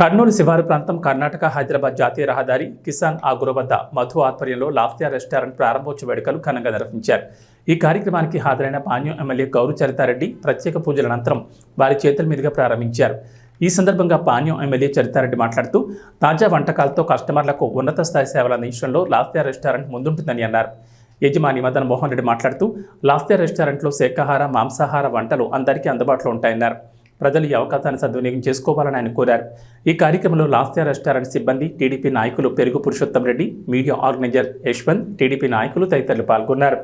కర్నూలు శివారు ప్రాంతం కర్ణాటక హైదరాబాద్ జాతీయ రహదారి కిసాన్ ఆగురు వద్ద మధు ఆధ్వర్యంలో లాఫ్తియా రెస్టారెంట్ ప్రారంభోత్సవ వేడుకలు ఘనంగా నిర్వహించారు. ఈ కార్యక్రమానికి హాజరైన పాణ్యం ఎమ్మెల్యే గౌరు చరితారెడ్డి ప్రత్యేక పూజల అనంతరం వారి చేతుల మీదుగా ప్రారంభించారు. ఈ సందర్భంగా పాణ్యం ఎమ్మెల్యే చరితారెడ్డి మాట్లాడుతూ తాజా వంటకాలతో కస్టమర్లకు ఉన్నత స్థాయి సేవలు అందించడంలో లాఫ్తియా రెస్టారెంట్ ముందుంటుందని అన్నారు. యజమాని మదన్ మోహన్ రెడ్డి మాట్లాడుతూ లాఫ్తియా రెస్టారెంట్లో శాకాహార మాంసాహార వంటలు అందరికీ అందుబాటులో ఉంటాయన్నారు. ప్రజలు ఈ అవకాశాన్ని సద్వినియోగం చేసుకోవాలని ఆయన కోరారు. ఈ కార్యక్రమంలో లాస్యా రెస్టారెంట్ సిబ్బంది టీడీపీ నాయకులు Perugu Purushottam Reddy media organiser Yashwant TDP నాయకులు తదితరులు పాల్గొన్నారు.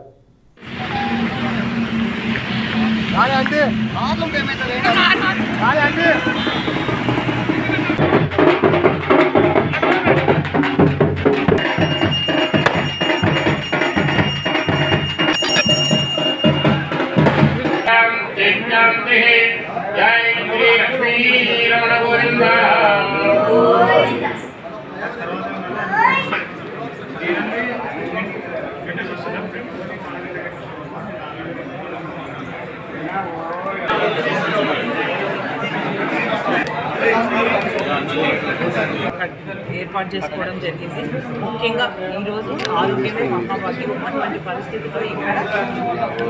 కాదండి ఏర్పాటు చేసుకోవడం జరిగింది. ముఖ్యంగా ఈరోజు ఆరోగ్యమే మహాభాగ్యం అటువంటి పరిస్థితిలో ఇక్కడ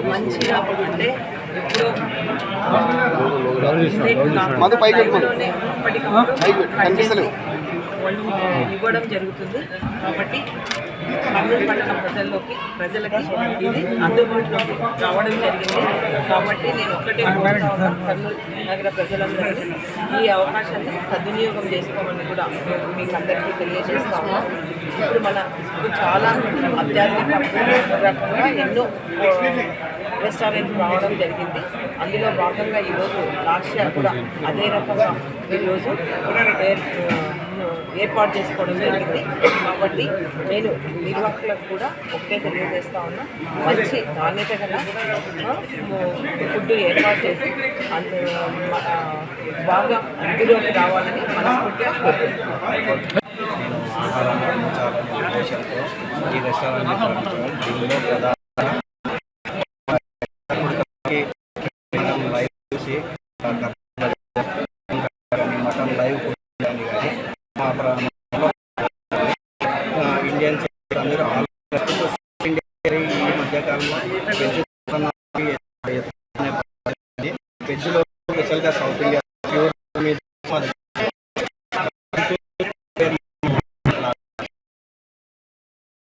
మంచిగా అంటే ఎప్పుడో మధు పైకి కనిపిస్తలేవు. వాళ్ళు ఇవ్వడం జరుగుతుంది. కాబట్టి కర్నూలు పట్టణ ప్రజల్లోకి ప్రజలకి ఇది అందుబాటులోకి రావడం జరిగింది. కాబట్టి నేను ఒక్కటే కోరుతా కర్నూలు నగర ప్రజలందరినీ ఈ అవకాశాన్ని సద్వినియోగం చేసుకోమని కూడా మీకు అందరికీ తెలియజేస్తా ఇప్పుడు మన చాలా అత్యాధునిక రకంగా ఎన్నో రెస్టారెంట్ రావడం జరిగింది. అందులో భాగంగా ఈరోజు లాక్ష్య కూడా అదే రకంగా ఈరోజు ఏర్- ఏర్పాటు చేసుకోవడం జరిగింది. కాబట్టి నేను నిర్వాహకులకు కూడా ఒకటే తెలియజేస్తా ఉన్నా. మంచి నాణ్యత గల ఫుడ్ ఏర్పాటు చేసి అందు బాగా అభివృద్ధిలోకి రావాలని మనస్ఫూర్తిగా కోరుకుంటున్నాను. ఆహారం చాలా ఉద్దేశంతో ఈ రెస్టారెంట్ దీనిలో ప్రధాన ఇండియన్ అందరూ ఈ మధ్యకాలంలో పెంచు